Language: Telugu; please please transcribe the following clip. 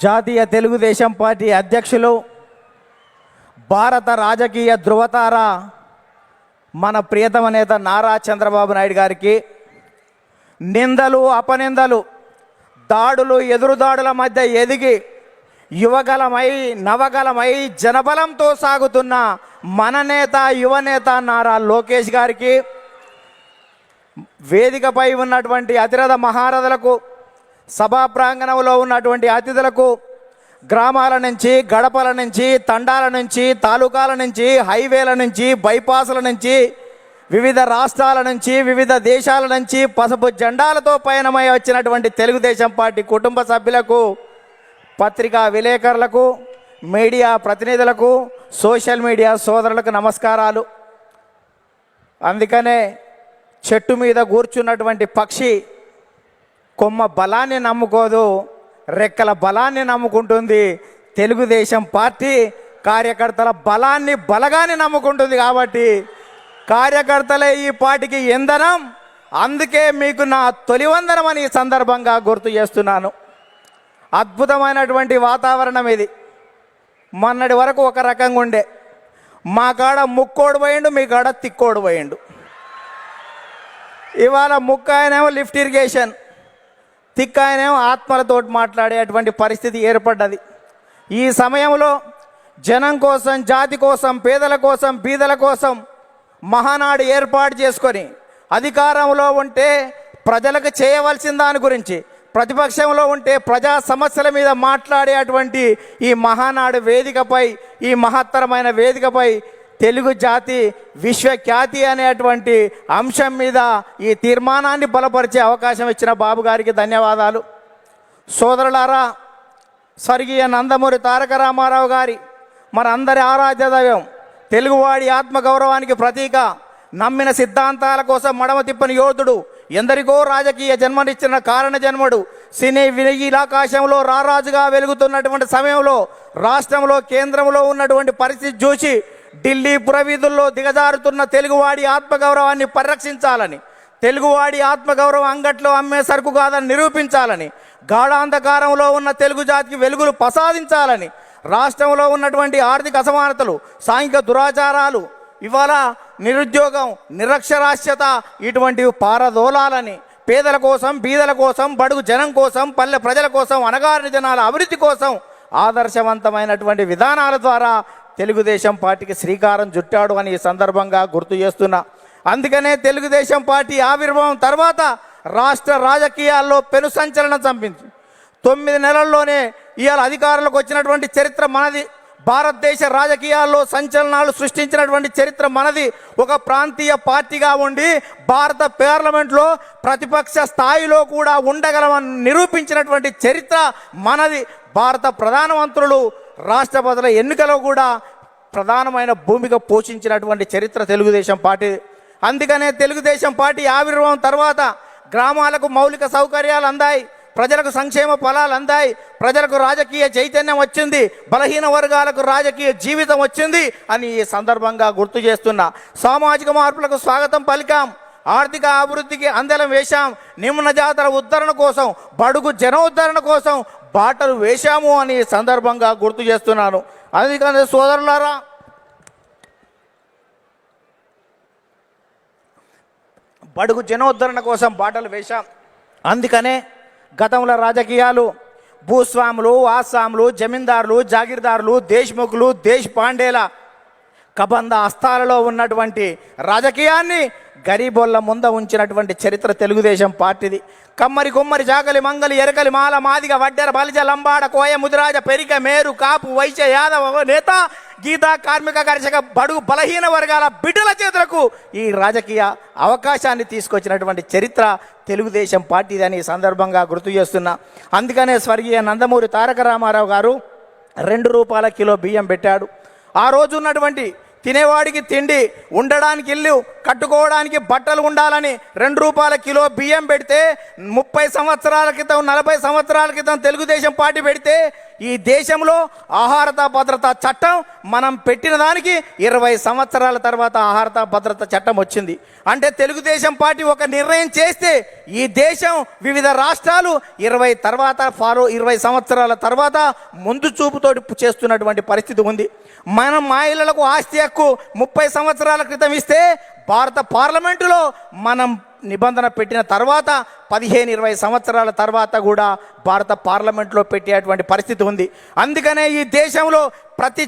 జాతీయ తెలుగుదేశం పార్టీ అధ్యక్షులు భారత రాజకీయ ధృవతార మన ప్రియతమ నేత నారా చంద్రబాబు నాయుడు గారికి. నిందలు అపనిందలు దాడులు ఎదురుదాడుల మధ్య ఎదిగి యువగలమై నవగలమై జనబలంతో సాగుతున్న మన నేత యువనేత నారా లోకేష్ గారికి వేదికపై ఉన్నటువంటి అతిరథ మహారథులకు సభా ప్రాంగణంలో ఉన్నటువంటి అతిథులకు గ్రామాల నుంచి గడపల నుంచి తండాల నుంచి తాలూకాల నుంచి హైవేల నుంచి బైపాసుల నుంచి వివిధ రాష్ట్రాల నుంచి వివిధ దేశాల నుంచి పసుపు జెండాలతో పయనమై వచ్చినటువంటి తెలుగుదేశం పార్టీ కుటుంబ సభ్యులకు పత్రికా విలేకరులకు మీడియా ప్రతినిధులకు సోషల్ మీడియా సోదరులకు నమస్కారాలు. అందుకనే చెట్టు మీద కూర్చున్నటువంటి పక్షి కొమ్మ బలాన్ని నమ్ముకోదు రెక్కల బలాన్ని నమ్ముకుంటుంది తెలుగుదేశం పార్టీ కార్యకర్తల బలాన్ని బలగాన్ని నమ్ముకుంటుంది కాబట్టి కార్యకర్తలే ఈ పార్టీకి ఇంధనం అందుకే మీకు నా తొలివందనం అని ఈ సందర్భంగా గుర్తు చేస్తున్నాను. అద్భుతమైనటువంటి వాతావరణం ఇది. మొన్నటి వరకు ఒక రకంగా ఉండే. మా కాడ ముక్కోడు పోయిండు మీ కాడ తిక్కోడు పోయిండు. ఇవాళ ముక్క ఆయనేమో లిఫ్ట్ ఇరిగేషన్. తిక్క ఆయనేమో ఆత్మలతోటి మాట్లాడేటువంటి పరిస్థితి ఏర్పడ్డది. ఈ సమయంలో జనం కోసం జాతి కోసం పేదల కోసం బీదల కోసం మహానాడు ఏర్పాటు చేసుకొని అధికారంలో ఉంటే ప్రజలకు చేయవలసిన దాని గురించి ప్రతిపక్షంలో ఉంటే ప్రజా సమస్యల మీద మాట్లాడేటువంటి ఈ మహానాడు వేదికపై ఈ మహత్తరమైన వేదికపై తెలుగు జాతి విశ్వఖ్యాతి అనేటువంటి అంశం మీద ఈ తీర్మానాన్ని బలపరిచే అవకాశం ఇచ్చిన బాబు గారికి ధన్యవాదాలు. సోదరులారా స్వర్గీయ నందమూరి తారక రామారావు గారి మనందరి ఆరాధ్య దైవం తెలుగువాడి ఆత్మగౌరవానికి ప్రతీక నమ్మిన సిద్ధాంతాల కోసం మడమ తిప్పని యోధుడు ఎందరికో రాజకీయ జన్మనిచ్చిన కారణ జన్మడు సినీ వినీలాకాశంలో రారాజుగా వెలుగుతున్నటువంటి సమయంలో రాష్ట్రంలో కేంద్రంలో ఉన్నటువంటి పరిస్థితి చూసి ఢిల్లీ పురవీధుల్లో దిగజారుతున్న తెలుగువాడి ఆత్మగౌరవాన్ని పరిరక్షించాలని తెలుగువాడి ఆత్మగౌరవం అంగట్లో అమ్మే సరుకు కాదని నిరూపించాలని గాఢాంధకారంలో ఉన్న తెలుగు జాతికి వెలుగులు ప్రసాదించాలని రాష్ట్రంలో ఉన్నటువంటి ఆర్థిక అసమానతలు సాంఘిక దురాచారాలు ఇవాళ నిరుద్యోగం నిరక్షరాస్యత ఇటువంటివి పారదోలాలని పేదల కోసం బీదల కోసం బడుగు జనం కోసం పల్లె ప్రజల కోసం అనగారిన జనాల అభివృద్ధి కోసం ఆదర్శవంతమైనటువంటి విధానాల ద్వారా తెలుగుదేశం పార్టీకి శ్రీకారం చుట్టాడు అని ఈ సందర్భంగా గుర్తు చేస్తున్నా. అందుకనే తెలుగుదేశం పార్టీ ఆవిర్భావం తర్వాత రాష్ట్ర రాజకీయాల్లో పెను సంచలనం చంపింది తొమ్మిది నెలల్లోనే ఇవాళ అధికారంలోకి వచ్చినటువంటి చరిత్ర మనది. భారతదేశ రాజకీయాల్లో సంచలనాలు సృష్టించినటువంటి చరిత్ర మనది. ఒక ప్రాంతీయ పార్టీగా ఉండి భారత పార్లమెంట్లో ప్రతిపక్ష స్థాయిలో కూడా ఉండగలమని నిరూపించినటువంటి చరిత్ర మనది. భారత ప్రధానమంత్రులు రాష్ట్రపతుల ఎన్నికలో కూడా ప్రధానమైన భూమిక పోషించినటువంటి చరిత్ర తెలుగుదేశం పార్టీ. అందుకనే తెలుగుదేశం పార్టీ ఆవిర్భావం తర్వాత గ్రామాలకు మౌలిక సౌకర్యాలు అందాయి ప్రజలకు సంక్షేమ ఫలాలు అందాయి ప్రజలకు రాజకీయ చైతన్యం వచ్చింది బలహీన వర్గాలకు రాజకీయ జీవితం వచ్చింది అని ఈ సందర్భంగా గుర్తు చేస్తున్నా. సామాజిక మార్పులకు స్వాగతం పలికాం ఆర్థిక అభివృద్ధికి అందలం వేశాం నిమ్న జాతర ఉద్ధరణ కోసం బడుగు జనోద్ధరణ కోసం బాటలు వేశాము అని సందర్భంగా గుర్తు చేస్తున్నాను. అందుకని సోదరులారా బడుగు జనోద్ధరణ కోసం బాటలు వేశాం. అందుకనే గతంలో రాజకీయాలు భూస్వాములు ఆస్వాములు జమీందారులు జాగీర్దారులు దేశ్ముఖులు దేశ్ పాండేల కబంధ అస్తాలలో ఉన్నటువంటి రాజకీయాన్ని గరీబోళ్ళ ముంద ఉంచినటువంటి చరిత్ర తెలుగుదేశం పార్టీది. కమ్మరి కుమ్మరి జాగలి మంగలి ఎరకలి మాల మాదిగ వడ్డెర బలిజ లంబాడ కోయ ముదిరాజ పెరిక మేరు కాపు వైశ్య యాదవ నేత గీతా కార్మిక కర్షక బడుగు బలహీన వర్గాల బిడ్డల చేతులకు ఈ రాజకీయ అవకాశాన్ని తీసుకొచ్చినటువంటి చరిత్ర తెలుగుదేశం పార్టీది అని ఈ సందర్భంగా గుర్తు చేస్తున్నా. అందుకనే స్వర్గీయ నందమూరి తారక రామారావు గారు రెండు రూపాయల కిలో బియ్యం పెట్టాడు. ఆ రోజు ఉన్నటువంటి తినేవాడికి తిండి ఉండడానికి ఇల్లు కట్టుకోవడానికి బట్టలు ఉండాలని రెండు రూపాయల కిలో బియ్యం పెడితే ముప్పై సంవత్సరాల క్రితం నలభై సంవత్సరాల క్రితం తెలుగుదేశం పార్టీ పెడితే ఈ దేశంలో ఆహారత భద్రత చట్టం మనం పెట్టిన దానికి ఇరవై సంవత్సరాల తర్వాత ఆహారత భద్రత చట్టం వచ్చింది. అంటే తెలుగుదేశం పార్టీ ఒక నిర్ణయం చేస్తే ఈ దేశం వివిధ రాష్ట్రాలు ఇరవై తర్వాత ఫాలో ఇరవై సంవత్సరాల తర్వాత ముందు చూపుతోటి చేస్తున్నటువంటి పరిస్థితి ఉంది. మనం మహిళలకు ఆస్తి హక్కు ముప్పై సంవత్సరాల క్రితం ఇస్తే భారత పార్లమెంటులో మనం నిబంధన పెట్టిన తర్వాత పదిహేను ఇరవై సంవత్సరాల తర్వాత కూడా భారత పార్లమెంట్లో పెట్టేటువంటి పరిస్థితి ఉంది. అందుకనే ఈ దేశంలో ప్రతి